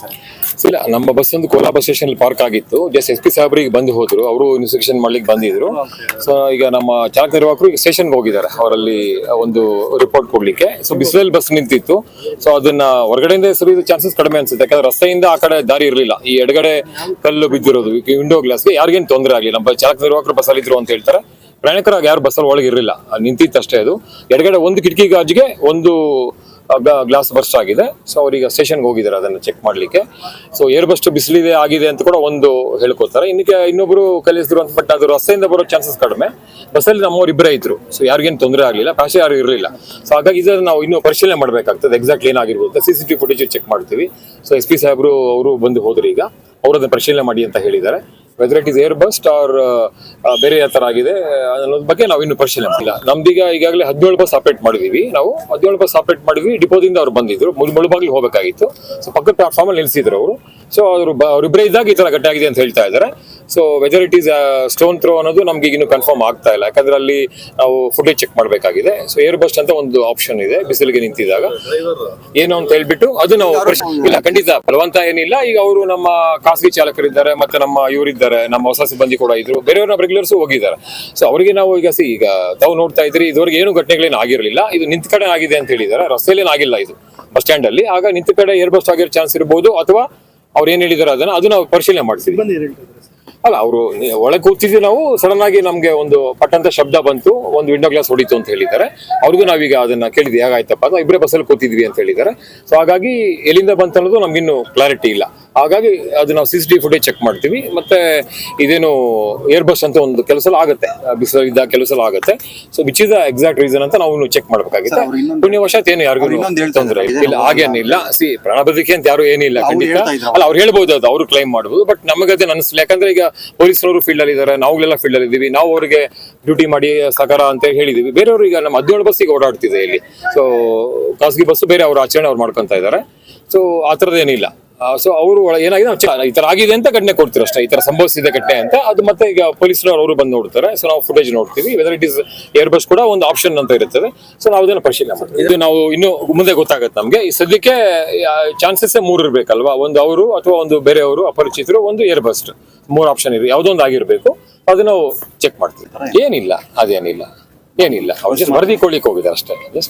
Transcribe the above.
Sir? ಇಲ್ಲ ನಮ್ಮ bus ಒಂದು ಕೋಲಾ ಬಸ್ ಸ್ಟೇಷನ್ ಪಾರ್ಕ್ ಆಗಿತ್ತು. ಜಸ್ಟ್ ಎಸ್ ಪಿ ಸಾಹೇಬ್ರಿಗೆ ಬಂದು ಹೋದ್ರು. ಅವರು ಇನ್ಸ್ಪೆಕ್ಷನ್ ಮಾಡ್ಲಿಕ್ಕೆ ಬಂದಿದ್ರು. ಸೊ ಈಗ ನಮ್ಮ ಚಾಲಕ ನಿರ್ವಾಹಕರು ಈಗ ಸ್ಟೇಷನ್ಗೆ ಹೋಗಿದ್ದಾರೆ. ಅವರಲ್ಲಿ ಒಂದು ರಿಪೋರ್ಟ್ ಕೊಡ್ಲಿಕ್ಕೆ. ಸೊ ಬಿಸಿಲಲ್ಲಿ ಬಸ್ ನಿಂತಿತ್ತು. ಸೊ ಅದನ್ನ ಹೊರಗಡೆಯಿಂದ ಸುರಿದ ಚಾನ್ಸಸ್ ಕಡಿಮೆ ಅನ್ಸುತ್ತೆ. ಯಾಕಂದ್ರೆ ರಸ್ತೆಯಿಂದ ಆ ಕಡೆ ದಾರಿ ಇರಲಿಲ್ಲ. ಈ ಎಡಗಡೆ ಕಲ್ಲು ಬಿದ್ದಿರೋದು ವಿಂಡೋ ಗ್ಲಾಸ್ಗೆ ಯಾರಿಗೇನು ತೊಂದರೆ ಆಗಲಿ ನಮ್ಮ ಚಾಲಕ ನಿರ್ವಾಹಕರು ಬಸ್ಸಲ್ಲಿ ಇದ್ರು ಅಂತ ಹೇಳ್ತಾರೆ. ಪ್ರಯಾಣಿಕರಾಗಿ ಯಾರು ಬಸ್ಸಲ್ಲಿ ಒಳಗೆ ಇರಲಿಲ್ಲ. ನಿಂತಿತ್ತು ಅಷ್ಟೇ ಅದು. ಎಡಗಡೆ ಒಂದು ಕಿಟಕಿ ಗಾಜಿಗೆ ಒಂದು ಗ್ಲಾಸ್ ಬರ್ಸ್ಟ್ ಆಗಿದೆ. ಸೊ ಅವ್ರೀಗ ಸ್ಟೇಷನ್ಗೆ ಹೋಗಿದ್ದಾರೆ ಅದನ್ನು ಚೆಕ್ ಮಾಡಲಿಕ್ಕೆ. ಸೊ ಏರ್ ಬಸ್ಟ್ ಬಿಸಿಲಿದೆ, ಆಗಿದೆ ಅಂತ ಕೂಡ ಒಂದು ಹೇಳ್ಕೊತಾರೆ ಇನ್ನಕ್ಕೆ ಇನ್ನೊಬ್ರು ಕಲಿಸಿದ್ರು ಅಂತ ಬಟ್ ಅದು ರಸ್ತೆಯಿಂದ ಬರೋ ಚಾನ್ಸಸ್ ಕಡಿಮೆ. ಬಸ್ಸಲ್ಲಿ ನಮ್ಮವ್ರು ಇಬ್ಬರೇ ಇದ್ರು. ಸೊ ಯಾರಿಗೇನು ತೊಂದರೆ ಆಗಲಿಲ್ಲ. ಪ್ಯಾಸೆಂಜರ್ ಯಾರು ಇರಲಿಲ್ಲ. ಸೊ ಹಾಗಾಗಿ ಇದನ್ನು ನಾವು ಇನ್ನೂ ಪರಿಶೀಲನೆ ಮಾಡಬೇಕಾಗ್ತದೆ. Exactly ಏನಾಗಿರ್ಬೋದು C C T footage check ಮಾಡ್ತೀವಿ. ಸೊ ಎಸ್ ಪಿ ಸಾಹೇಬರು ಅವರು ಬಂದು ಹೋದ್ರು ಈಗ. ಅವರು ಅದನ್ನ ಪರಿಶೀಲನೆ ಮಾಡಿ ಅಂತ ಹೇಳಿದ್ದಾರೆ. Whether it is air burst or ಬೇರೆ ಯಾವ ತರ ಆಗಿದೆ ಅನ್ನೋದ್ರ ಬಗ್ಗೆ ನಾವು ಇನ್ನು ಪರಿಶೀಲನೆ ಮಾಡಿಲ್ಲ ನಮ್ದೀಗ ಈಗಾಗಲೇ ಹದಿನೇಳು ಬಸ್ ಆಪರೇಟ್ ಮಾಡಿದೀವಿ. ನಾವು ಹದಿನೇಳು ಬಸ್ ಆಪರೇಟ್ ಮಾಡಿದ್ವಿ, ಡಿಪೋದಿಂದ ಅವ್ರು ಬಂದಿದ್ರು, ಮುಳು ಮುಳುಬಾಗ್ಲಿಗೆ ಹೋಗಬೇಕಾಗಿತ್ತು. ಸೊ ಪಕ್ಕದ ಪ್ಲಾಟ್ಫಾರ್ಮ್ ಅಲ್ಲಿ ನಿಲ್ಸಿದ್ರು ಅವರು. ಸೊ ಅವರು ಅವರಿಬ್ಬರೇ ಇದ್ದಾಗ ಈ ತರ ಘಟನೆ ಆಗಿದೆ ಅಂತ ಹೇಳ್ತಾ ಇದ್ದಾರೆ. So whether it is stone throw ಅನ್ನೋದು ನಮ್ಗೆ ಈಗ ಇನ್ನು ಕನ್ಫರ್ಮ್ ಆಗ್ತಾ ಇಲ್ಲ. ಯಾಕಂದ್ರೆ ಅಲ್ಲಿ ನಾವು ಫುಟೇಜ್ ಚೆಕ್ ಮಾಡಬೇಕಾಗಿದೆ. ಸೊ ಏರ್ ಬಸ್ಟ್ ಅಂತ ಒಂದು ಆಪ್ಷನ್ ಇದೆ, ಬಿಸಿಲಿಗೆ ನಿಂತಿದಾಗ ಏನು ಅಂತ ಹೇಳ್ಬಿಟ್ಟು ಅದು ನಾವು ಇಲ್ಲ, ಖಂಡಿತ ಬಲವಂತ ಏನಿಲ್ಲ. ಈಗ ಅವರು ನಮ್ಮ ಖಾಸಗಿ ಚಾಲಕರಿದ್ದಾರೆ, ಮತ್ತೆ ನಮ್ಮ ಇವರಿದ್ದಾರೆ, ನಮ್ಮ ಹೊಸ ಸಿಬ್ಬಂದಿ ಕೂಡ ಇದ್ರು. ಬೇರೆಯವ್ರ ರೆಗ್ಯುಲರ್ಸ್ ಹೋಗಿದ್ದಾರೆ. ಸೊ ಅವರಿಗೆ ನಾವು ಈಗ ಸಿ, ಈಗ ತಾವು ನೋಡ್ತಾ ಇದ್ರಿ ಇದುವರೆಗೆ ಏನು ಘಟನೆಗಳೇನು ಆಗಿರಲಿಲ್ಲ. ಇದು ನಿಂತ ಕಡೆ ಆಗಿದೆ ಅಂತ ಹೇಳಿದ್ದಾರೆ. ರಸ್ತೆಯಲ್ಲಿ ಆಗಿಲ್ಲ ಇದು. ಬಸ್ ಸ್ಟ್ಯಾಂಡ್ ಅಲ್ಲಿ. ಆಗ ನಿಂತ ಕಡೆ ಏರ್ ಬಸ್ಟ್ ಆಗಿರೋ ಚಾನ್ಸ್ ಇರಬಹುದು ಅಥವಾ ಅವ್ರು ಏನ್ ಹೇಳಿದಾರೆ ಅದನ್ನ ಅದು ನಾವು ಪರಿಶೀಲನೆ ಮಾಡ್ತೀವಿ. ಅಲ್ಲ, ಅವರು ಒಳಗೆ ಕೂತಿದ್ವಿ ನಾವು ಸಡನ್ ಆಗಿ ನಮ್ಗೆ ಒಂದು ಪಟ್ಟಂತ ಶಬ್ದ ಬಂತು, ಒಂದು ವಿಂಡೋ ಗ್ಲಾಸ್ ಹೊಡಿತು ಅಂತ ಹೇಳಿದ್ದಾರೆ. ಅವ್ರಿಗೂ ನಾವೀಗ ಅದನ್ನ ಕೇಳಿದ್ವಿ, ಹೇಗಾಯ್ತಪ್ಪ? ಅಂತ ಇಬ್ಬರೇ ಬಸ್ಸಲ್ಲಿ ಕೂತಿದ್ವಿ ಅಂತ ಹೇಳಿದ್ದಾರೆ. ಸೊ ಹಾಗಾಗಿ ಎಲ್ಲಿಂದ ಬಂತು ಅನ್ನೋದು ನಮ್ಗಿನ್ನೂ ಕ್ಲಾರಿಟಿ ಇಲ್ಲ. ಹಾಗಾಗಿ ಅದು ನಾವು C C T footage check ಮಾಡ್ತೀವಿ. ಮತ್ತೆ ಇದೇನು ಏರ್ ಬಸ್ ಅಂತ ಒಂದು ಕೆಲಸ ಆಗುತ್ತೆ. ಬಿಸಿಲು ಇದ್ದ ಕೆಲಸ ಆಗುತ್ತೆ. So which is the exact reason ಅಂತ ನಾವು ಚೆಕ್ ಮಾಡ್ಬೇಕಾಗುತ್ತೆ. ಪುಣ್ಯ ವರ್ಷ ಏನು ಯಾರಿಗೂ ತೊಂದರೆ ಇಲ್ಲ. ಹಾಗೇನಿಲ್ಲ ಸಿ ಪ್ರಾಣ ಬದುಕಿ ಅಂತ ಯಾರು ಏನಿಲ್ಲ ಖಂಡಿತ. ಅಲ್ಲ ಅವ್ರು ಹೇಳ್ಬೋದು ಅದು. ಅವರು ಕ್ಲೈಮ್ ಮಾಡಬಹುದು ಬಟ್ ನಮಗೆ ಅದೇ ಅನಿಸ್ಲಿಲ್ಲ. ಯಾಕಂದ್ರೆ ಈಗ ಪೊಲೀಸ್ನವರು ಫೀಲ್ಡ್ ಅಲ್ಲಿ ಇದ್ದಾರೆ ನಾವುಗಳೆಲ್ಲ ಫೀಲ್ಡ್ ಅಲ್ಲಿ ಇದ್ದೀವಿ ನಾವು ಅವರಿಗೆ ಡ್ಯೂಟಿ ಮಾಡಿ ಸಕಾರ ಅಂತ ಹೇಳಿದೀವಿ. ಬೇರೆಯವರು ಈಗ ನಮ್ಮ ಹದಿನೇಳು ಬಸ್ ಈಗ ಓಡಾಡ್ತಿದೆ ಇಲ್ಲಿ. ಸೊ ಖಾಸಗಿ ಬಸ್ ಬೇರೆ ಅವ್ರ ಆಚರಣೆ ಅವ್ರು ಮಾಡ್ಕೊಂತ ಇದ್ದಾರೆ ಸೊ ಆ ಥರದ್ದೇನಿಲ್ಲ ಸೊ ಅವರು ಏನಾಗಿದೆ ಈ ತರ ಆಗಿದೆ ಅಂತ ಘಟನೆ ಕೊಡ್ತೀರ ಅಷ್ಟೇ. ಈ ತರ ಸಂಭವಿಸಿದೆ ಘಟನೆ ಅಂತ ಅದು ಮತ್ತೆ ಈಗ ಪೊಲೀಸರು ಅವರು ಬಂದು ನೋಡ್ತಾರೆ. ಸೊ ನಾವು ಫುಟೇಜ್ ನೋಡ್ತೀವಿ. Whether it is air burst ಕೂಡ ಒಂದು ಆಪ್ಷನ್ ಅಂತ ಇರುತ್ತದೆ. ಸೊ ನಾವು ಅದನ್ನು ಪರಿಶೀಲನೆ ಮಾಡ್ತೀವಿ. ಇದು ನಾವು ಇನ್ನು ಮುಂದೆ ಗೊತ್ತಾಗುತ್ತೆ ನಮಗೆ. ಈ ಸದ್ಯಕ್ಕೆ ಚಾನ್ಸಸ್ ಮೂರು ಇರಬೇಕಲ್ವಾ? ಒಂದು ಅವರು ಅಥವಾ ಒಂದು ಬೇರೆಯವರು ಅಪರಿಚಿತರು, ಒಂದು ಏರ್ ಬಸ್ ಮೂರು ಆಪ್ಷನ್ ಇದೆ ಯಾವುದೋ ಆಗಿರಬೇಕು. ಅದನ್ನ ಚೆಕ್ ಮಾಡ್ತೀವಿ. ಏನಿಲ್ಲ. ಅದೇನಿಲ್ಲ. ಏನಿಲ್ಲ. ಅವ್ರು ವರದಿ ಕೊಡ್ಲಿಕ್ಕೆ ಹೋಗಿದ್ದಾರೆ ಅಷ್ಟೇ.